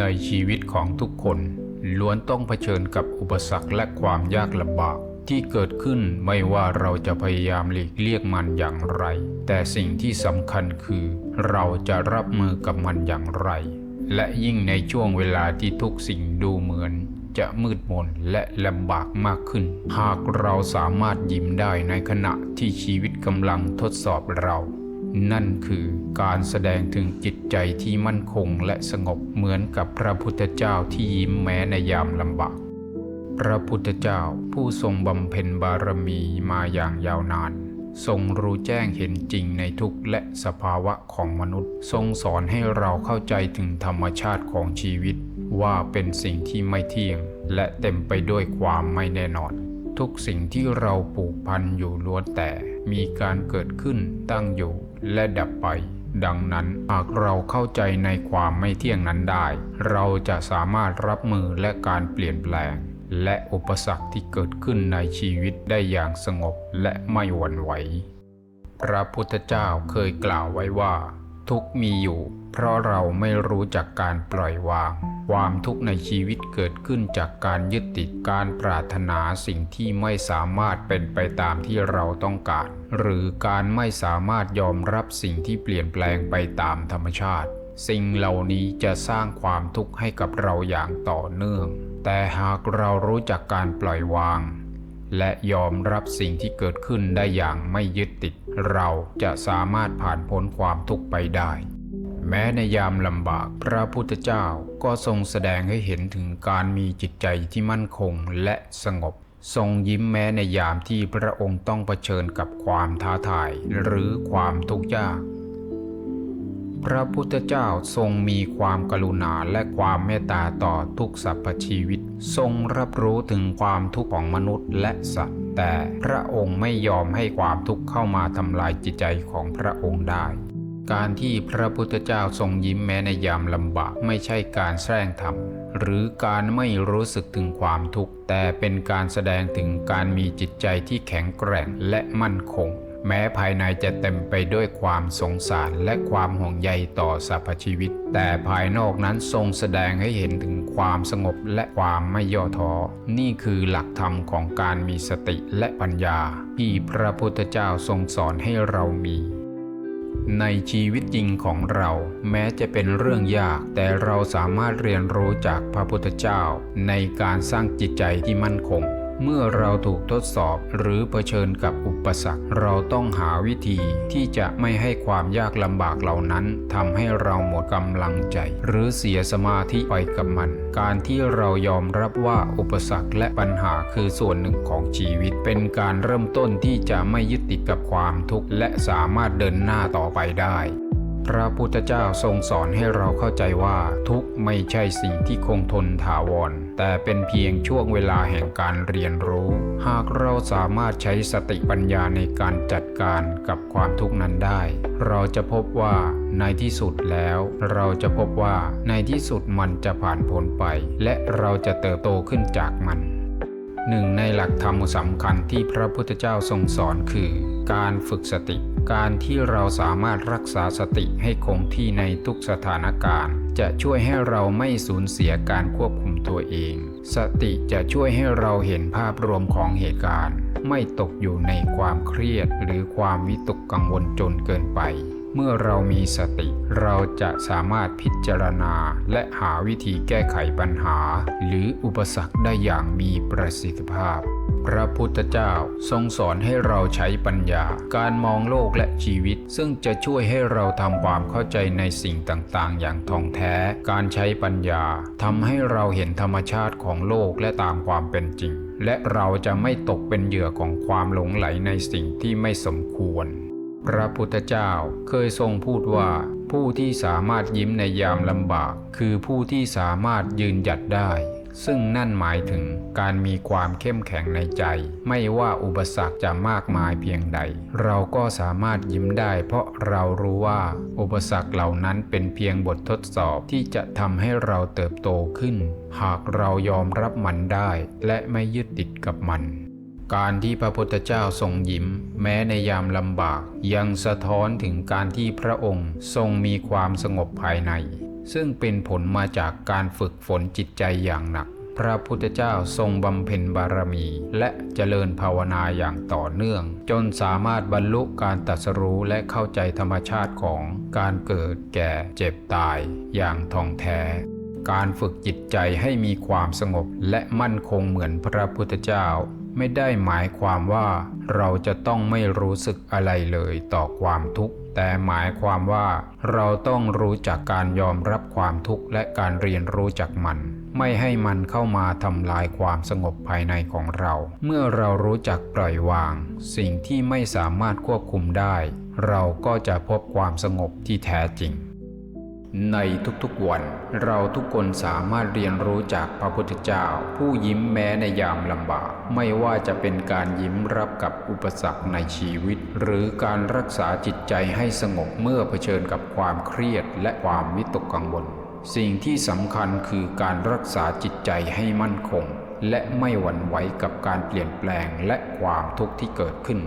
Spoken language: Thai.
ในชีวิตของทุกคนล้วนต้องเผชิญกับอุปสรรคและความยากลำบากที่เกิดขึ้นไม่ว่าเราจะพยายามหลีกเลี่ยงมันอย่างไร แต่สิ่งที่สำคัญคือเราจะรับมือกับมันอย่างไร และยิ่งในช่วงเวลาที่ทุกสิ่งดูเหมือน จะมืดมนและลำบากมากขึ้น หากเราสามารถยิ้มได้ในขณะที่ชีวิตกำลังทดสอบเรา นั่นคือการแสดงถึงจิตใจที่มั่นคงและสงบเหมือนกับพระพุทธเจ้าที่ยิ้มแม้ในยามลำบาก พระพุทธเจ้าผู้ทรงบำเพ็ญบารมีมาอย่างยาวนาน ทรงรู้แจ้งเห็นจริงในทุกและสภาวะของมนุษย์ ทรงสอนให้เราเข้าใจถึงธรรมชาติของชีวิต ว่าเป็นสิ่งที่ไม่เที่ยง และเต็มไปด้วยความไม่แน่นอนทุกสิ่งที่เราผูกพันอยู่ล้วนแต่มีการเกิดขึ้นตั้งอยู่ และดับไป ดังนั้นหากเราเข้าใจในความไม่เที่ยงนั้นได้ เราจะสามารถรับมือและการเปลี่ยนแปลง และอุปสรรคที่เกิดขึ้นในชีวิตได้อย่างสงบและไม่หวั่นไหว พระพุทธเจ้าเคยกล่าวไว้ว่า ทุกมีอยู่ เพราะเราไม่รู้จักการปล่อยวาง ความทุกข์ในชีวิตเกิดขึ้นจากการยึดติดการปรารถนาสิ่งที่ไม่สามารถเป็นไปตามที่เราต้องการ หรือการไม่สามารถยอมรับสิ่งที่เปลี่ยนแปลงไปตามธรรมชาติ สิ่งเหล่านี้จะสร้างความทุกข์ให้กับเราอย่างต่อเนื่อง แต่หากเรารู้จักการปล่อยวาง และยอมรับสิ่งที่เกิดขึ้นได้อย่างไม่ยึดติด เราจะสามารถผ่านพ้นความทุกข์ไปได้ แม้ในยามลำบากพระพุทธเจ้าก็ทรงแสดงให้เห็นถึงการมีจิตใจที่มั่นคงและสงบ ทรงยิ้มแม้ในยามที่พระองค์ต้องเผชิญกับความท้าทายหรือความทุกข์ยาก พระพุทธเจ้าทรงมีความกรุณาและความเมตตาต่อทุกสรรพชีวิต ทรงรับรู้ถึงความทุกข์ของมนุษย์และสัตว์ แต่พระองค์ไม่ยอมให้ความทุกข์เข้ามาทำลายจิตใจของพระองค์ได้ การที่พระพุทธเจ้าทรงยิ้มแม้ในยามลำบากไม่ใช่การแสร้งทำหรือการไม่รู้สึกถึงความทุกข์ แต่เป็นการแสดงถึงการมีจิตใจที่แข็งแกร่งและมั่นคง แม้ภายในจะเต็มไปด้วยความสงสารและความห่วงใยต่อสรรพชีวิต แต่ภายนอกนั้นทรงแสดงให้เห็นถึงความสงบและความไม่ย่อท้อ นี่คือหลักธรรมของการมีสติและปัญญา ที่พระพุทธเจ้าทรงสอนให้เรามี ในชีวิตจริงของเรา แม้จะเป็นเรื่องยาก แต่เราสามารถเรียนรู้จากพระพุทธเจ้า ในการสร้างจิตใจที่มั่นคง เมื่อเราถูกทดสอบหรือเผชิญกับอุปสรรค เราต้องหาวิธีที่จะไม่ให้ความยากลำบากเหล่านั้นทำให้เราหมดกำลังใจ หรือเสียสมาธิไปกับมัน การที่เรายอมรับว่าอุปสรรคและปัญหาคือส่วนหนึ่งของชีวิต เป็นการเริ่มต้นที่จะไม่ยึดติดกับความทุกข์และสามารถเดินหน้าต่อไปได้พระพุทธเจ้าทรงสอนให้เราเข้าใจว่าทุกข์ไม่ใช่สิ่งที่คงทนถาวร แต่เป็นเพียงช่วงเวลาแห่งการเรียนรู้ หากเราสามารถใช้สติปัญญาในการจัดการกับความทุกข์นั้นได้ เราจะพบว่าในที่สุดแล้ว เราจะพบว่าในที่สุดมันจะผ่านพ้นไป และเราจะเติบโตขึ้นจากมันหนึ่งในหลักธรรมสำคัญที่พระพุทธเจ้าทรงสอนคือ การฝึกสติ การที่เราสามารถรักษาสติให้คงที่ในทุกสถานการณ์ จะช่วยให้เราไม่สูญเสียการควบคุมตัวเอง สติจะช่วยให้เราเห็นภาพรวมของเหตุการณ์ ไม่ตกอยู่ในความเครียดหรือความวิตกกังวลจนเกินไป เมื่อเรามีสติ เราจะสามารถพิจารณาและหาวิธีแก้ไขปัญหา หรืออุปสรรคได้อย่างมีประสิทธิภาพ พระพุทธเจ้าทรงสอนให้เราใช้ปัญญา การมองโลกและชีวิต ซึ่งจะช่วยให้เราทำความเข้าใจในสิ่งต่างๆ อย่างท่องแท้ การใช้ปัญญาทำให้เราเห็นธรรมชาติของโลกและตามความเป็นจริง และเราจะไม่ตกเป็นเหยื่อของความหลงไหลในสิ่งที่ไม่สมควร พระพุทธเจ้าเคยทรงพูดว่า ผู้ที่สามารถยิ้มในยามลำบาก คือผู้ที่สามารถยืนหยัดได้ ซึ่งนั่นหมายถึงการมีความเข้มแข็งในใจ ไม่ว่าอุปสรรคจะมากมายเพียงใด เราก็สามารถยิ้มได้เพราะเรารู้ว่าอุปสรรคเหล่านั้นเป็นเพียงบททดสอบที่จะทำให้เราเติบโตขึ้น หากเรายอมรับมันได้และไม่ยึดติดกับมัน การที่พระพุทธเจ้าทรงยิ้ม แม้ในยามลำบาก ยังสะท้อนถึงการที่พระองค์ทรงมีความสงบภายใน ซึ่งเป็นผลมาจากการฝึกฝนจิตใจอย่างหนัก พระพุทธเจ้าทรงบำเพ็ญบารมี และเจริญภาวนาอย่างต่อเนื่อง จนสามารถบรรลุการตรัสรู้และเข้าใจธรรมชาติของการเกิดแก่เจ็บตายอย่างท่องแท้การฝึกจิตใจให้มีความสงบและมั่นคงเหมือนพระพุทธเจ้า ไม่ได้หมายความว่าเราจะต้องไม่รู้สึกอะไรเลยต่อความทุกข์ แต่หมายความว่าเราต้องรู้จักการยอมรับความทุกข์และการเรียนรู้จักมัน ไม่ให้มันเข้ามาทำลายความสงบภายในของเรา เมื่อเรารู้จักปล่อยวาง สิ่งที่ไม่สามารถควบคุมได้ เราก็จะพบความสงบที่แท้จริง ในทุกๆวัน เราทุกคนสามารถเรียนรู้จากพระพุทธเจ้า ผู้ยิ้มแม้ในยามลำบาก ไม่ว่าจะเป็นการยิ้มรับกับอุปสรรคในชีวิต หรือการรักษาจิตใจให้สงบเมื่อเผชิญกับความเครียดและความวิตกกังวล สิ่งที่สำคัญคือการรักษาจิตใจให้มั่นคง และไม่หวั่นไหวกับการเปลี่ยนแปลงและความทุกข์ที่เกิดขึ้น